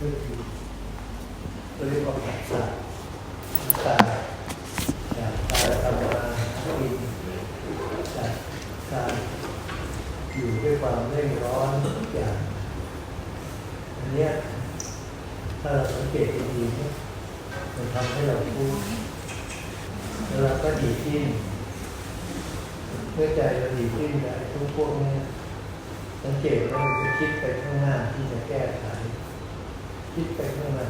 ก็คือเรียกว่าปัสสะตาจากการทำมากินจากการอยู่ด้วยความเร่งร้อนทุกอย่างอันเนี้ยถ้าเราสังเกตดีๆนี่มันทำให้เราพูดแล้วเราก็ดีขึ้นเมื่อใจเราดีขึ้นนะไอ้ทุกพวกนี้สังเกตว่ามันจะคิดไปข้างหน้าที่จะแก้ไข คิดไปข้างหน้า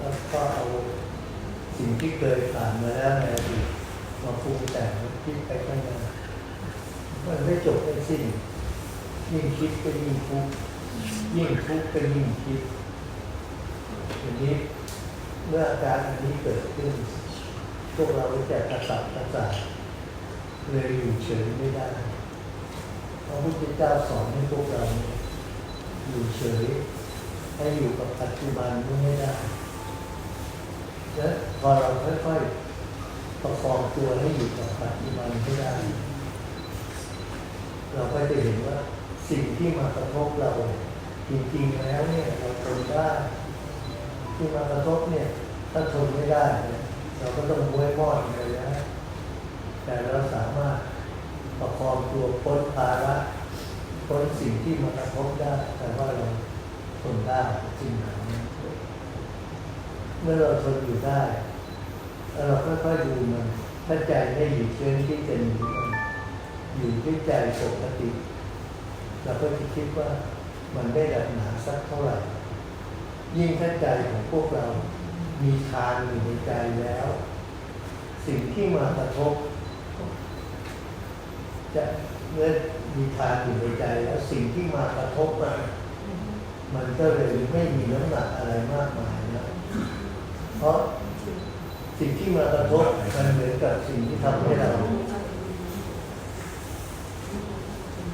แล้วก็เอาสิ่งที่เคยผ่านมาแล้วในอดีตมาปรุงแต่งคิดไปข้างหน้ามันไม่จบไม่สิ้น ยิ่งคิดก็ยิ่งทุกข์ยิ่งทุกข์ก็ยิ่งคิดทีนี้เมื่ออาการอันนี้เกิดขึ้น พวกเราจะกระสับกระส่ายเลยอยู่เฉยไม่ได้พระพุทธเจ้าสอนให้พวกเราเนี่ยอยู่เฉย ให้อยู่กับปัจจุบันนี้ไม่ได้และพอเราค่อยๆประคองตัวให้อยู่กับปัจจุบันให้ได้ เราก็จะเห็นว่าสิ่งที่มากระทบเรา จริงๆแล้วเนี่ยเราทนได้ที่มากระทบเนี่ยถ้าทนไม่ได้เนี่ยเราก็ต้องม้วยมอดเลยนะแต่เราสามารถประคองตัวพ้นภาระพ้นสิ่งที่มากระทบได้แต่ว่าเรา ทนได้จริงหรือไม่เมื่อเราทนอยู่ได้ แล้วเราค่อยๆดูมันถ้าใจไม่อยู่เชิงที่จะหนีมันอยู่ที่ใจปกติ เราก็จะคิดว่ามันได้ดับหนาสักเท่าไหร่ ยิ่งถ้าใจของพวกเรา มีทานอยู่ในใจแล้ว สิ่งที่มากระทบ จะเมื่อมีทานอยู่ในใจแล้วสิ่งที่มากระทบมา มันก็เลยไม่มีน้ำหนักอะไรมากมายนะ เพราะสิ่งที่มากระทบมันเหมือนกับสิ่งที่ทำให้เรา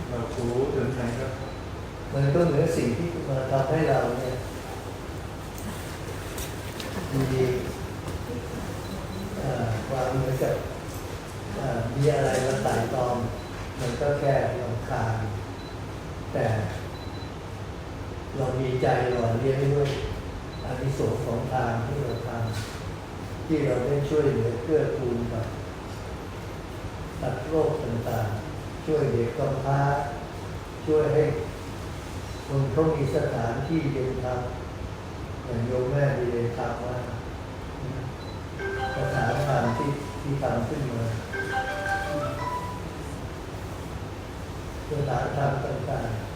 เราคูถึงไหนครับมันก็เหมือนสิ่งที่มาทำให้เราเนี่ยมีเอ่อความเหมือนกับเอ่อมีอะไรมาไต่ตองมันก็แค่ลำคาญแต่ เรามีใจหล่อเลี้ยงด้วยอานิสงส์ของทานที่เราทำที่เราได้ช่วยเหลือเกื้อกูลกับตัดโรคต่างๆ ช่วยเด็กกำพร้าช่วยให้คนเขามีสถานที่เรียนธรรมอย่างโยมแม่ดีเรียนธรรมว่าสถานธรรมที่ที่ทำขึ้นมาสถานธรรมต่างๆ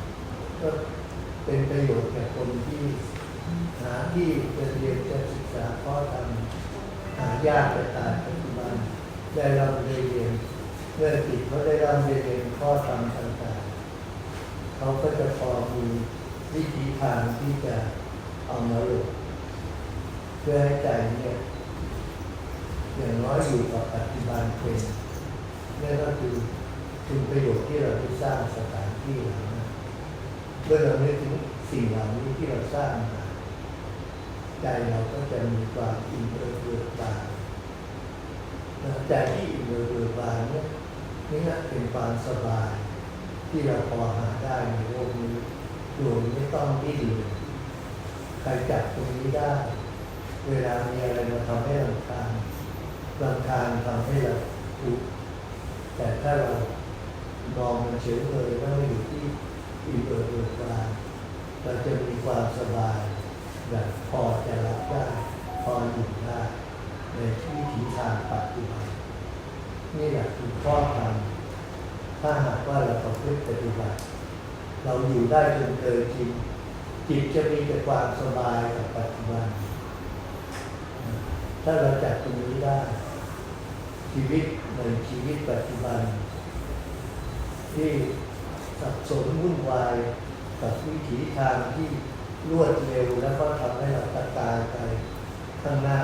เป็นประโยชน์แก่คนที่หาที่จะเรียนจะศึกษาข้อธรรมหายากแต่ตายปัจจุบันได้รับเรียนเมื่อติดเขาได้รับเรียนข้อธรรมต่างๆเขาก็จะพอมีวิธีทางที่จะเอามาลงเพื่อให้ใจเนี่ยอย่างน้อยอยู่กับปัจจุบันเป็นนี่ก็คือคุณประโยชน์ที่เราได้สร้างสถานที่เหล่า เมื่อเรานึกถึงสิ่งเหล่านี้ที่เราสร้างมาใจเราก็จะมีความอิ่มเอิบเบิกบานใจที่อิ่มเอิบเบิกบานเนี่ยนี่นะเป็นความสบาย ที่เราพอหาได้ในโลกนี้โดยไม่ต้องดิ้นรนใครจับตรงนี้ได้ เวลามีอะไรมาทำให้รำคาญรำคาญทำให้เราทุกแต่ถ้าเรามองมันเฉยเลยว่าเราอยู่ที่ อิ่เอิบเบิกบานเราจะมีความสบายแบบพอจะรับได้พออยู่ได้ในวิถีทางปัจจุบันนี่แหละคือข้อธรรมถ้าหากว่าเราประพฤติปฏิบัติ เราอยู่ได้จนเกินจริงจิตจะมีแต่ความสบายกับปัจจุบัน ถ้าเราจับตรงนี้ได้ ชีวิตในชีวิตปัจจุบันที่ สับสนวุ่นวายกับวิถีทางที่รวดเร็วแล้วก็ทำให้เราตะกายไปข้างหน้า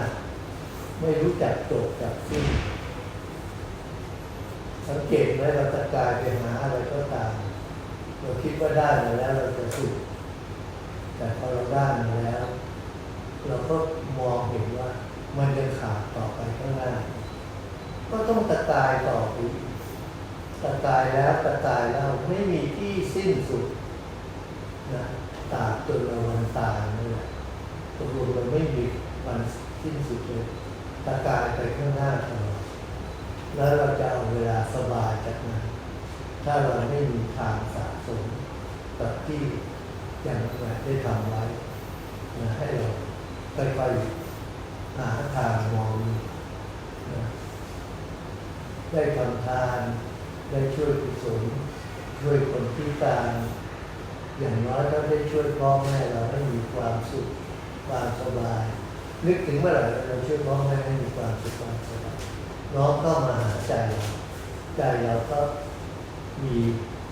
ไม่รู้จักจบจักสิ้นสังเกตไหมเราจะกายไปหาอะไรก็ตามเราคิดว่าได้มาแล้วเราจะสุขแต่พอเราได้มาแล้ว เราก็มองเห็นว่า มันยังขาดต่อไปข้างหน้า ก็ต้องตะกายต่อไปอีก ตะกายแล้วตะกายแล้วไม่มีที่สิ้นสุดนะตาบจนเราวันตายนี่แหละรวเราไม่มีวันสิ้นสุดเลยตะกายไปข้างหน้าตลอดแล้วเราจะเอาเวลาสบายจากนั้นถ้าเราไม่มีทางสะสมกับที่อย่างไรได้ทำไว้นะให้เราค่อยๆหาทางมองนะได้ทำทาน ได้ช่วยกุศลช่วยคนพิการอย่างน้อยก็ได้ช่วยพ่อแม่เราให้มีความสุขความสบาย นึกถึงเมื่อไหร่เราช่วยพ่อแม่ให้มีความสุขความสบายน้องเข้ามาหาใจเราใจเราก็มี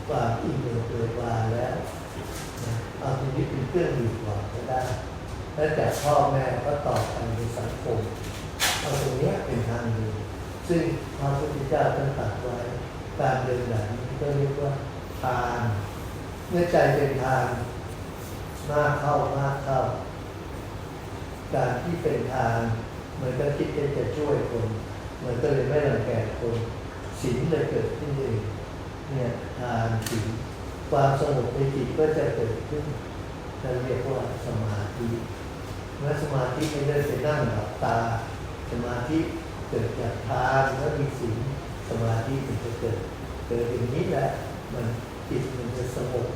ความอิ่มเอิบเบิกบานแล้วเอาชีวิตเป็นเครื่องอยู่ก่อนก็ได้แล้วแต่พ่อแม่ก็ต่อไปในสังคมเอาตรงนี้เป็นทางเดีซึ่งพระพุทธเจ้าท่านตรัสไว้ การเดินแบบนี้ก็เรียกว่าทานเมื่อใจเป็นทานมากเข้ามากเข้า การที่เป็นทานเหมือนก็คิดจะช่วยคนเหมือนก็เลยไม่รังแกคนศีลเลยเกิดขึ้นเองเนี่ยทานศีลความสงบในจิตก็จะเกิดขึ้นจะเรียกว่าสมาธิเมื่อสมาธิไม่ได้ไปนั่งหลับตา สมาธิเกิดจากทานแล้วมีศีล สมาธิมันจะเกิด เกิดอย่างนี้แหละ มันจิตมันจะสงบ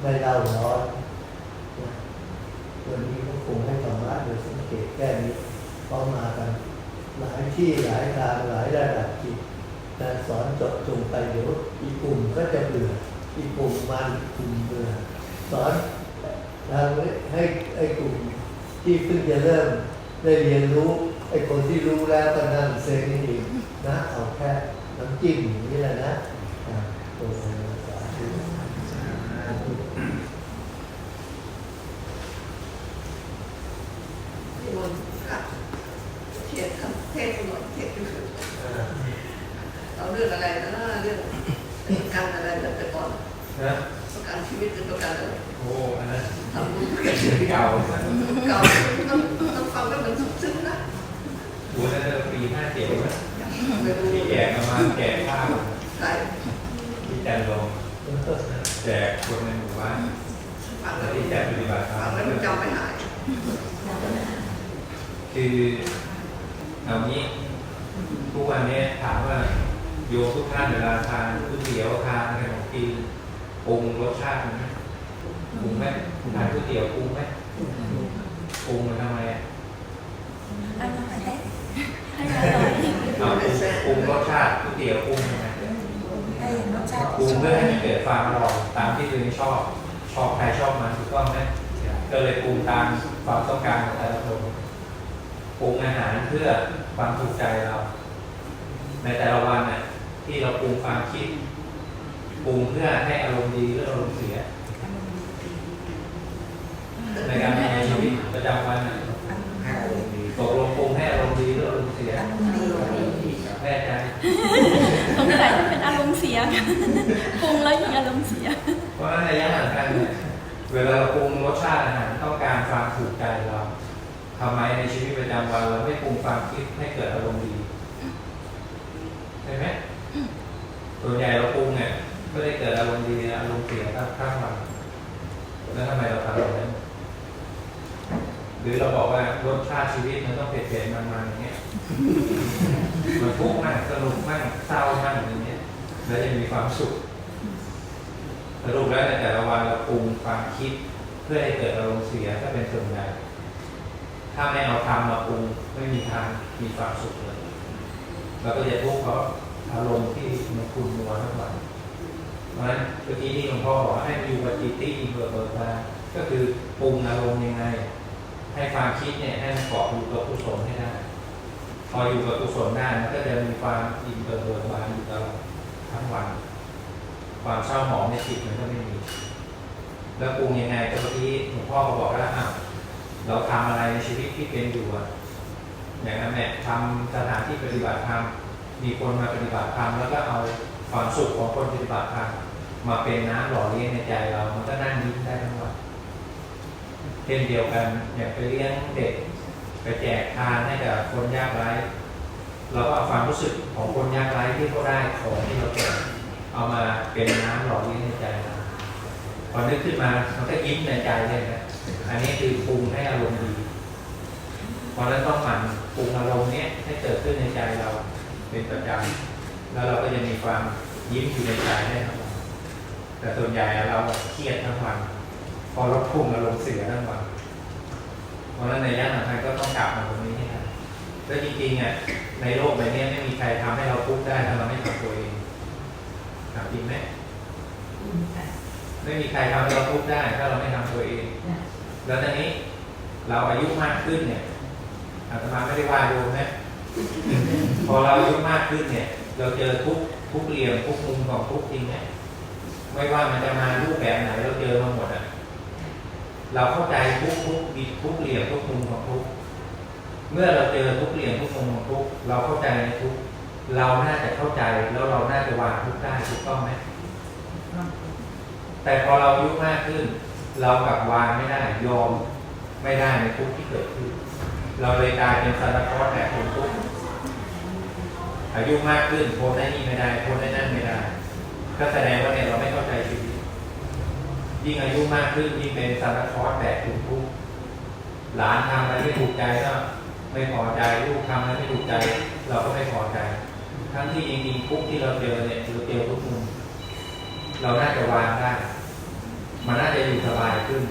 ไม่เล่าร้อนวันนี้ก็คงให้ธรรมะโดยสังเกตแค่นี้เพราะมากัน หลายที่หลายทางหลายระดับจิตแต่สอนจบจงไปเดี๋ยวอีกกลุ่มก็จะเบื่ออีกกลุ่มมันกลุ่มเบื่อสอนทางให้ไอ้กลุ่มที่เพิ่งจะเริ่มได้เรียนรู้ไอ้คนที่รู้แล้วก็นั่งเซ็งนี่เองนะเอาแค่ น้ำจิ้มอย่างนี้แหละนะอ่าโอ้โหสาธุที่มันกับเทียนคำเทศน์หน่อยเทศน์ก็คืออ่าเอาเรื่องอะไรนะเรื่องประกันอะไรนะแต่ก่อนนะประกันชีวิตเป็นประกันอะไรโอ้อันนั้นทำบุญประกันชีวิตเก่าเก่าต้องต้องฟังแล้วมันซึ้งๆนะดูนั่นเริ่มปีห้าเจ็ดนะไม่รู้ ที่แจกกันมาแจกข้าวใครที่จันลงแจกคนในหมู่บ้านแล้วที่จัดปฏิบัติธรรมแล้วมันจำไม่หายคือเอางี้ทุกวันนี้ถามว่าโยมทุกท่านเวลาทานก๋วยเตี๋ยวทานขนมจีนปรุงรสชาติไหมปรุงไหมทานก๋วยเตี๋ยวปรุงไหมปรุงมันทำไมอะ อร่อยให้ให้อร่อย เอาปรุงปรุงรสชา ติก๋วยเตี๋ยวปรุงยังไงให้รสชาติปรุงเพื่อให้มันเกิดความอร่อยตามที่ตัวเองชอบ ชอบใครชอบมันถูกต้องไหมก็เลยปรุงตามความต้องการของแต่ละคนปรุงอาหารเพื่อความถูกใจเรา ในแต่ละวันน่ะที่เราปรุงความคิดปรุงเพื่อให้อารมณ์ดีหรืออารมณ์เสีย ในการดำเนินชีวิตประจำวันน่ะตกลงปรุงให้อารมณ์ดีหรืออารมณ์เสียแน่ใจ สงสัยจะเป็นอารมณ์เสียปรุงแล้วยิ่งอารมณ์เสีย เพราะฉะนั้นในยะห่างกันเนี่ยเวลาเราปรุงรสชาติอาหารต้องการความถูกใจเราทำไมในชีวิตประจำวันเราไม่ปรุงความคิดให้เกิดอารมณ์ดีใช่ไหมส่วนใหญ่เราปรุงเนี่ยก็ได้เกิดอารมณ์ดีอารมณ์เสียทั้งทั้งวันแล้วทำไมเราทำแบบนั้นหรือเราบอกว่ารสชาติชีวิตมันต้องเผ็ดๆมันๆอย่างเงี้ย มันทุกข์มากสนุกมากเศร้ามากอย่างเงี้ยแล้วจะมีความสุขสรุปแล้วในแต่ละวันเราปรุงความคิด เพื่อให้เกิดอารมณ์เสียถ้าเป็นส่วนใหญ่ถ้าไม่เอาทำมาปรุงไม่มีทางมีความสุขเลยเราก็จะทุกข์เพราะอารมณ์ที่มันคุณมัวทั้งวันเพราะฉะนั้นเมื่อกี้ที่หลวงพ่อบอกว่าให้มีวัจิตี้เบิกเบิกมาก็คือปรุงอารมณ์ยังไง ให้ความคิดเนี่ยให้มันเกาะอยู่กับกุศลให้ได้ ออยู่กับกุศลได้มันก็จะมีความอิ่มเบิกเบิกบานอยู่ตลอดทั้งวัน ความเศร้าหมองในจิตมันก็ไม่มี แล้วปรุงยังไงเมื่อกี้หลวงพ่อก็บอกแล้วอ้าเราทำอะไรในชีวิตที่เป็นอยู่อะอย่างนั้นเนี่ทำสถานที่ปฏิบัติธรรมมีคนมาปฏิบัติธรรมแล้วก็เอาความสุขของคนปฏิบัติธรรมมาเป็นน้ำหล่อเลี้ยงในใจเรา มันก็นั่งยิ้มได้ทั้งวันเช่นเดียวกันอย่างไปเลี้ยงเด็ก ไปแจกทานให้กับคนยากไร้เราก็เอาความรู้สึกของคนยากไร้ที่เขาได้ของที่เราแจกเอามาเป็นน้ำหล่อเลี้ยงในใจเราพอนึกขึ้นมามันก็ยิ้มในใจเลยนะอันนี้คือปรุงให้อารมณ์ดีเพราะนั้นต้องหมั่นปรุงอารมณ์เนี้ยให้เกิดขึ้นในใจเราเป็นประจำแล้วเราก็จะมีความยิ้มอยู่ในใจได้ทั้งวันแต่ส่วนใหญ่เราเครียดทั้งวันพอเราพุ่งอารมณ์เสียทั้งวัน เพราะฉะนั้นในย่านสำคัญก็ต้องกลับมาตรงนี้ให้ได้แล้วจริงๆอะในโลกใบนี้ไม่มีใครทำให้เราทุกข์ได้ถ้าเราไม่ทำตัวเองถามจริงไหมไม่มีใครทำให้เราทุกข์ได้ ถ้าเราไม่ทำตัวเอง แล้วตอนนี้เราอายุมากขึ้นเนี่ยอาตมาไม่ได้ว่าโยมนะพอเราอายุมากขึ้นเนี่ย เราเจอทุกทุกเหลี่ยมทุกมุมของทุกจริงเนี่ยไม่ว่ามันจะมารูปแบบไหนเราเจอมาหมดอะ เราเข้าใจทุกทุกบิดทุกเหลี่ยมทุกมุมของทุก เมื่อเราเจอทุกเหลี่ยมทุกมุมของทุก เราเข้าใจในทุก เราน่าจะเข้าใจแล้วเราน่าจะวางทุกได้ถูกต้องไหมแต่พอเราอายุมากขึ้น เรากลับวางไม่ได้ยอมไม่ได้ในทุกที่เกิดขึ้น เราเลยกลายเป็นซานตาคลอสแบบคนทุกข์อายุมากขึ้นทนได้นี่ไม่ได้ทนได้นั่นไม่ได้ ก็แสดงว่าเนี่ยเราไม่เข้าใจชีวิต ยิ่งอายุมากขึ้นยิ่งเป็นซานตาคอสแบบคนทุกหลานทำอะไรไม่ถูกใจก็ไม่พอใจลูกทำอะไรไม่ถูกใจ เราก็ไม่พอใจ ทั้งที่จริงๆทุกที่เราเจอเนี่ยเราเจอทุกมุมเราน่าจะวางได้ มันน่าจะอยู่สบายขึ้น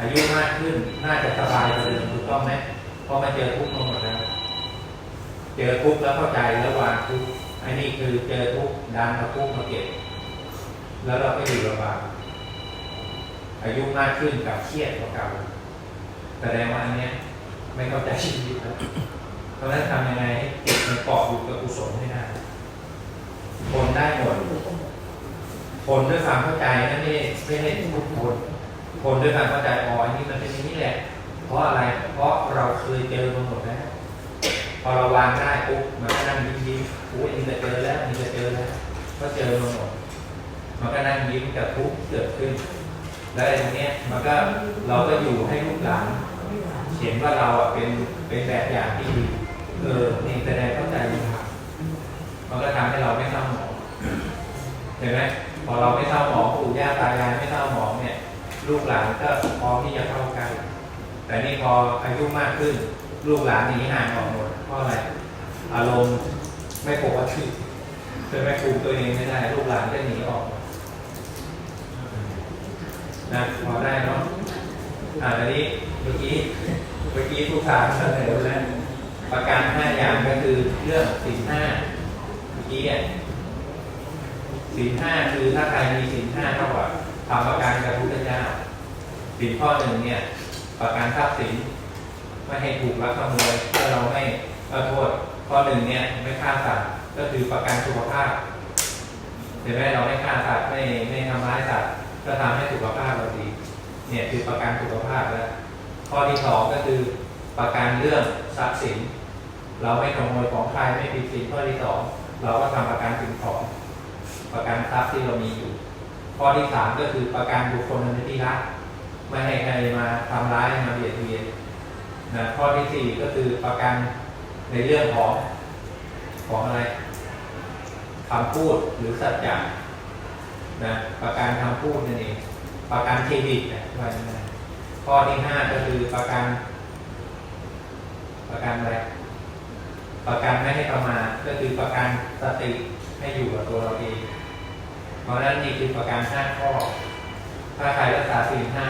อายุมากขึ้นน่าจะสบายกว่าเดิมถูกต้องไหมเพราะมันเจอทุกข์มาหมดแล้วเจอทุกข์แล้วเข้าใจแล้ววางทุกข์อันนี้คือเจอทุกข์ดันเอาทุกข์มาเก็บแล้วเราก็อยู่ระบาย อายุมากขึ้นกับเครียดกว่าเก่าแสดงว่าอันเนี้ยไม่เข้าใจชีวิตแล้วเพราะฉะนั้นทำยังไงให้จิตมันเกาะอยู่กับกุศลให้ได้ทนได้หมดทนด้วยความเข้าใจนั่นไม่ไม่ให้ทุกคนทนด้วยความเข้าใจอ๋ออันนี้มันเป็นอย่างนี้แหละ เพราะอะไร เพราะเราเคยเจอมาหมดแล้วพอเราวางได้ปุ๊บมันก็นั่งยิ้มยิ้มอุ้ยนี่จะเจอแล้วนี่จะเจอแล้ว ก็เจอมาหมดมันก็นั่งยิ้มกับทุกเกิดขึ้น แล้วไอ้ตรงนี้มันก็เราก็อยู่ให้ลูกหลานเห็นว่าเราอะเป็นเป็นแบบอย่างที่ดีเออนี่แสดงเข้าใจดีครับมันก็ทำให้เราไม่เศร้าหมองเห็นไหมพอเราไม่เศร้าหมองปู่ย่าตายายไม่เศร้าหมองเนี่ย ลูกหลานก็พร้อมที่จะเข้าใกล้แต่นี่พออายุมากขึ้น ลูกหลานหนีห่างออกหมดเพราะอะไรอารมณ์ไม่ปกติจะไม่คุมตัวเองไม่ได้ ลูกหลานก็หนีออกมด นะพอได้เนาะอ่าตอนนี้เมื่อกี้เมื่อกี้ผู้สารเสนอแล้วประกันห้าอย่างก็คือเรื่องสินห้าเมื่อกี้อะสินห้าคือถ้าใครมีสินห้าเท่ากับทำประกันกับพุทธเจ้าสินข้อหนึ่งเนี่ย ประกันทรัพย์สินไม่ให้ถูกลักขโมยถ้าเราไม่เอโทษข้อหนึ่งเนี่ยไม่ฆ่าสัตว์ก็คือประกันสุขภาพเห็นไหมเราไม่ฆ่าสัตว์ไม่ไม่ทำร้ายสัตว์ ก็ทำให้สุขภาพเราดี เนี่ยคือประกันสุขภาพแล้ว ข้อที่สองก็คือประกันเรื่องทรัพย์สิน เราไม่ขโมยของใครไม่ผิดสินข้อที่สองเราก็ทำประกันสิ่งของประกันทรัพย์ที่เรามีอยู่ ข้อที่สามก็คือประกันบุคคลในที่รักไม่ให้ใครมาทำร้ายมาเบียดเบียนนะข้อที่สี่ก็คือประกันในเรื่องของของอะไรคำพูดหรือสัจจะ นะประกันคำพูดนั่นเองประกันเครดิตนะว่าข้อที่ห้าก็คือประกัน ประกันอะไรประกันไม่ให้ประมาทก็คือประกันสติให้อยู่กับตัวเราเอง เพราะนั้นนี่คือประการห้าข้อ ถ้าใครรักษาสิ่ห้า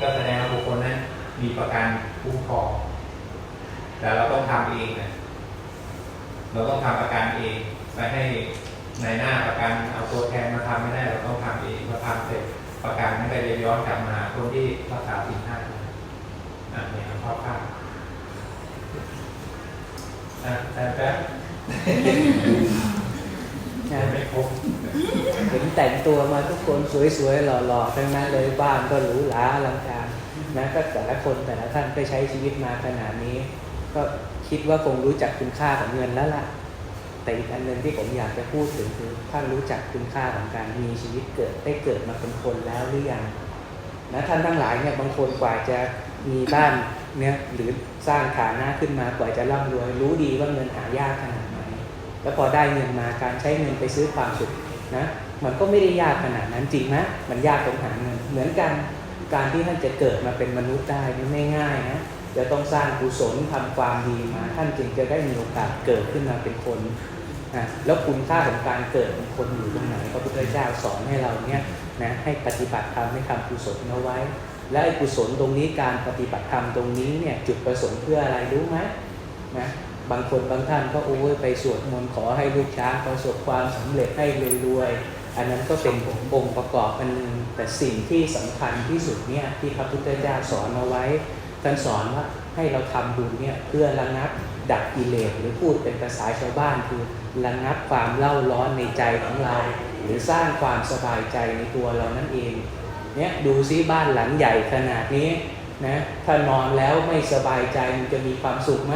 ก็แสดงว่าบุคคลนั้นมีประกันคุ้มครองแต่เราต้องทำเองนะเราต้องทำประกันเองไปให้ ในหน้าประกันเอาตัวแทนมาทำไม่ได้เราต้องทำเองพอทำเสร็จประกันนั่นก็จะย้อนกลับมาคนที่รักษาสิ่งห้าอะเนี่ยข้อข้ามอะแต่แป๊บไม่ครบเห็นแต่งตัวมาทุกคนสวยๆหล่อๆทั้งนั้นเลยบ้านก็หรูหราอลังการนะก็แต่ละคนแต่ละท่านก็ใช้ชีวิตมาขนาดนี้ ก็คิดว่าคงรู้จักคุณค่าของเงินแล้วล่ะ แต่อีกอันหนึ่งที่ผมอยากจะพูดถึงคือท่านรู้จักคุณค่าของการมีชีวิตเกิดได้เกิดมาเป็นคนแล้วหรือยังนะท่านทั้งหลายเนี่ยบางคนกว่าจะมีบ้านเนี่ยหรือสร้างฐานะขึ้นมากว่าจะร่ำรวย รู้ดีว่าเงินหายากขนาดไหนแล้วพอได้เงินมาการใช้เงินไปซื้อความสุขนะมันก็ไม่ได้ยากขนาดนั้นจริงไหมมันยากตรงหาเงินเหมือนกันการที่ท่านจะเกิดมาเป็นมนุษย์ได้นี่ไม่ง่ายนะจะต้องสร้างกุศลทำความดีมา ท่านจึงจะได้มีโอกาสเกิดขึ้นมาเป็นคน นะแล้วคุณค่าของการเกิดเป็นคนอยู่ตรงไหนพระพุทธเจ้าสอนให้เราเนี่ยนะให้ปฏิบัติธรรมให้ทำกุศลเอาไว้ และไอ้กุศลตรงนี้การปฏิบัติธรรมตรงนี้เนี่ยจุดประสงค์เพื่ออะไรรู้ไหมนะบางคนบางท่านก็โอ้ยไปสวดมนต์ขอให้ลูกช้างประสบความสำเร็จให้รวยๆอันนั้นก็เป็นองค์ประกอบอันหนึงแต่สิ่งที่สำคัญที่สุดเนี่ยที่พระพุทธเจ้าสอนเอาไว้ท่านสอนว่าให้เราทำบุญเนี่ยเพื่อระงับ ดับกิเลสหรือพูดเป็นภาษาชาวบ้านคือระงับความเล่าร้อนในใจของเรา หรือสร้างความสบายใจในตัวเรานั่นเองเนี่ยดูซิบ้านหลังใหญ่ขนาดนี้นะถ้านอนแล้วไม่สบายใจมันจะมีความสุขไหม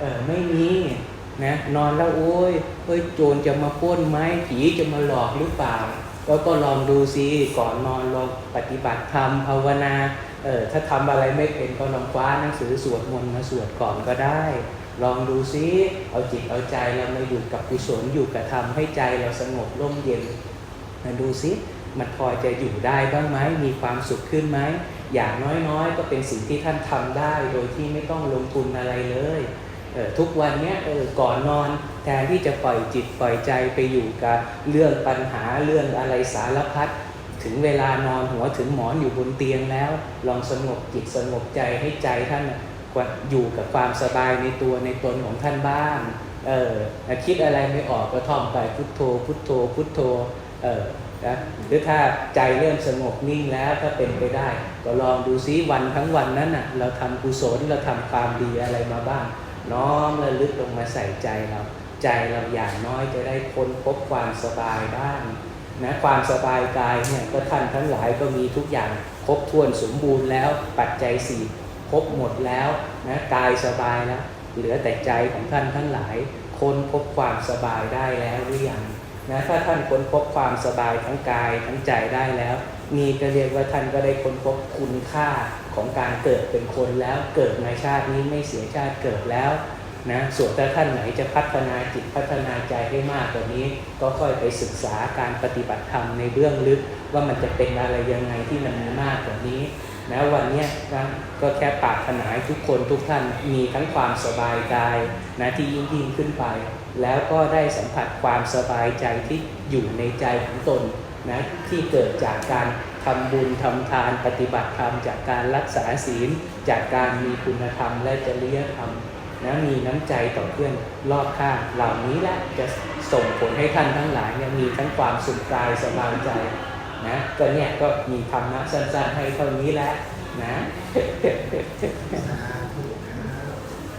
เออไม่มีนะนอนแล้วโอ้ยเฮ้ยโจรจะมาป้นไหมผีจะมาหลอกหรือเปล่าก็ก็ลองดูซิก่อนนอนลองปฏิบัติธรรมภาวนาเออถ้าทำอะไรไม่เป็นก็ลองคว้าหนังสือสวดมนต์มาสวดก่อนก็ได้ ลองดูซิเอาจิตเอาใจเรามาอยู่กับกุศลอยู่กับธรรมให้ใจเราสงบร่มเย็นมาดูซิมันพอจะอยู่ได้บ้างไหมมีความสุขขึ้นไหมอย่างน้อยๆ ก็เป็นสิ่งที่ท่านทำได้ โดยที่ไม่ต้องลงทุนอะไรเลยเออทุกวันเนี้ยเออก่อนนอนแทนที่จะปล่อยจิตปล่อยใจไปอยู่กับเรื่องปัญหาเรื่องอะไรสารพัดถึงเวลานอนหัวถึงหมอนอยู่บนเตียงแล้ว ลองสงบจิตสงบใจให้ใจท่านนะ อยู่กับความสบายในตัวในตนของท่านบ้าง เออคิดอะไรไม่ออกก็ท่องไปพุทโธ พุทโธ พุทโธ เออนะหรือถ้าใจเริ่มสงบนิ่งแล้วถ้าเป็นไปได้ ก็ลองดูซิวันทั้งวันนั้นน่ะเราทำกุศลเราทำความดีอะไรมาบ้าง น้อมระลึกลงมาใส่ใจเรา ใจเราอย่างน้อยจะได้ค้นพบความสบายบ้างนะความสบายกายเนี่ยก็ท่านทั้งหลายก็มีทุกอย่างครบถ้วนสมบูรณ์แล้วปัจจัยสี่ ครบหมดแล้วนะกายสบายแล้ว เหลือแต่ใจของท่านทั้งหลาย ค้นพบความสบายได้แล้วหรือยังนะถ้าท่านค้นพบความสบายทั้งกายทั้งใจได้แล้ว นี่ก็เรียกว่าท่านก็ได้ค้นพบคุณค่าของการเกิดเป็นคนแล้วเกิดในชาตินี้ไม่เสียชาติเกิดแล้วนะส่วนถ้าท่านไหนจะพัฒนาจิตพัฒนาใจให้มากกว่านี้ ก็ค่อยไปศึกษาการปฏิบัติธรรมในเบื้องลึก ว่ามันจะเป็นอะไรยังไงที่มันมีมากกว่านี้ นะวันเนี้ยนะก็แค่ปารถนาทุกคนทุกท่านมีทั้งความสบายกายนะที่ยิ่งยิ่งขึ้นไป แล้วก็ได้สัมผัสความสบายใจที่อยู่ในใจของตนนะที่เกิดจากการทำบุญทำทานปฏิบัติธรรมจากการรักษาศีล จากการมีคุณธรรมและจริยธรรมนะมีน้ำใจต่อเพื่อนรอบข้างเหล่านี้แหละจะส่งผลให้ท่านทั้งหลายเนี่ยมีทั้งความสุขกายสบายใจ นะก็เนี่ยก็มีธรรมะสั้นๆให้เท่านี้แล้วนะ